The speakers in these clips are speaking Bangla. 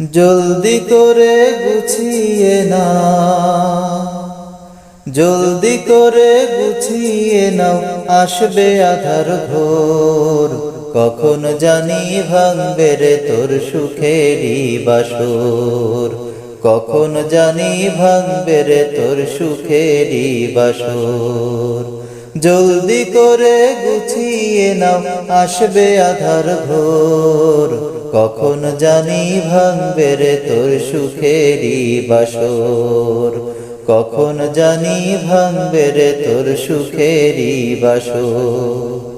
জলদি করে গুছিয়ে না। জলদি করে গুছিয়ে নাও, আসবে আধার ভোর। কখন জানি ভাঙবে রে তোর সুখেরই বাসর। কখন জানি ভাঙবে রে তোর সুখেরই বাসর। জলদি করে গুছিয়ে নাও, আসবে আধার ঘোর কখন জানি ভাঙবে রে তোর সুখেরই বাসর? কখন জানি ভাঙবে রে তোর সুখেরই বাসর?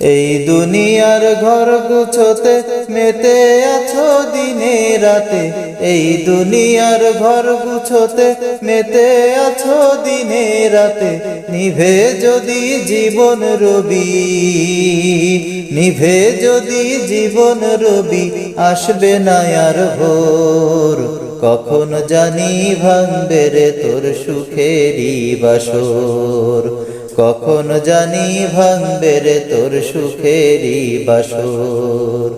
এই দুনিয়ার ঘর গুছোতে মেতে আছো দিনে রাতে। এই দুনিয়ার ঘর গুছোতে মেতে আছো দিনে রাতে। নিভে যদি জীবন রবি নিভে যদি জীবন রবি, আসবে না আর ভোর। কখন জানি ভাঙবে রে তোর সুখেরই বাসর। কখন জানি ভাঙবে রে তোর সুখেরই বাসর।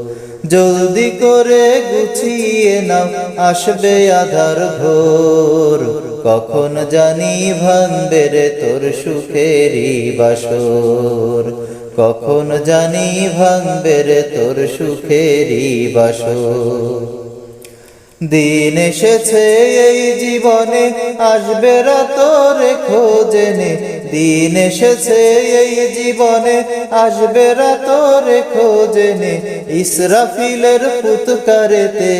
জলদি করে গুছিয়ে নাও, আসবে আধার ভোর। কখন জানি ভাঙবে রে তোর সুখেরই বাসর। কখন জানি ভাঙবে রে তোর সুখেরই বাসর। দিন এসেছে এই জীবনে, আসবে রা তোর খোঁজেনে দিন এসেছে, এই জীবনে আসবে রাত রে খোঁজেনে ইসরাফিলের পুতকারেতে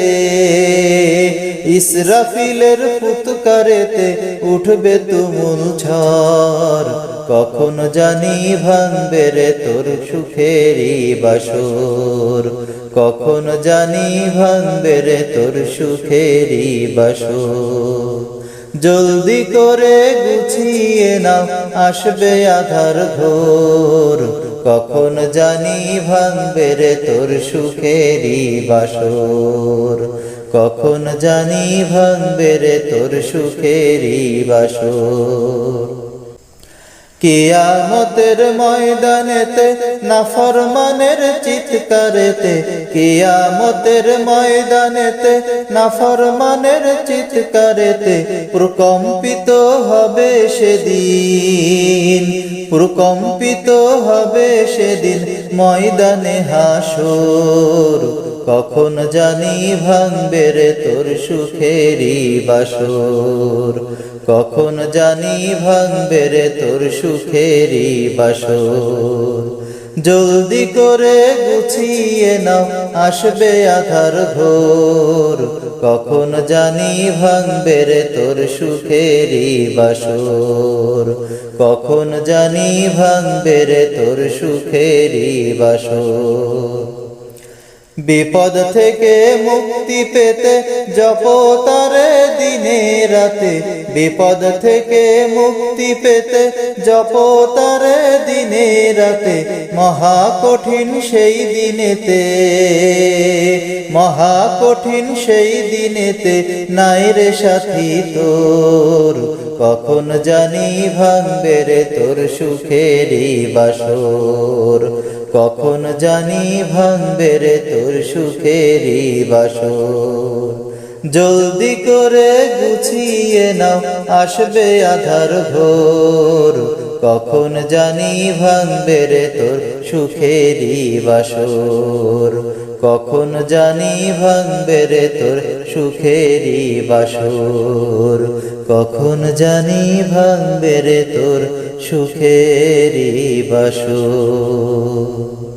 ইসরাফিলের পুতকারেতে উঠবে তুমুল ঝড়। কখন জানি ভাঙবে রে তোর সুখেরই বাসর। কখন জানি ভাঙবে রে তোর সুখেরই বাসর। জলদি করে গুছিয়ে নাও, আসবে আধার ঘোর। কখন জানি ভাঙবে রে তোর সুখেরই বাসর। কখন জানি ভাঙবে রে তোর সুখেরই বাসর। কিয়ামতের ময়দানেতে নাফরমানের চিৎকারেতে, কিয়ামতের ময়দানেতে নাফরমানের চিৎকারেতে প্রকম্পিত হবে সেদিন, প্রকম্পিত হবে সেদিন ময়দানে হাসর। কখন জানি ভাঙবে রে তোর সুখেরই বাসর। কখন জানি ভাঙবে রে তোর সুখেরই বাসর। জলদি করে গুছিয়ে নাও, আসবে আধার ঘোর কখন জানি ভাঙবে রে তোর সুখেরই বাসর। কখন জানি ভাঙবে রে তোর সুখেরই বাসর। বিপদ থেকে মুক্তি পেতে জপ তারে দিনে রাতে বিপদ থেকে মুক্তি পেতে জপ তারে দিনে রাতে মহা কঠিন সেই দিনেতে মহা কঠিন সেই দিনেতে নাই রে সাথী তোর। কখন জানি ভাঙবে রে তোর সুখেরই বাসর। কখন জানি ভাঙবে রে তোর সুখেরই বাসর। জলদি করে গুছিয়ে নাও, আসবে আধার ঘোর কখন জানি ভাঙবে রে তোর সুখেরই বাসর। কখন জানি ভাঙবে রে তোর সুখেরই বাসর। কখন জানি ভাঙবে রে তোর সুখেরই বাসর।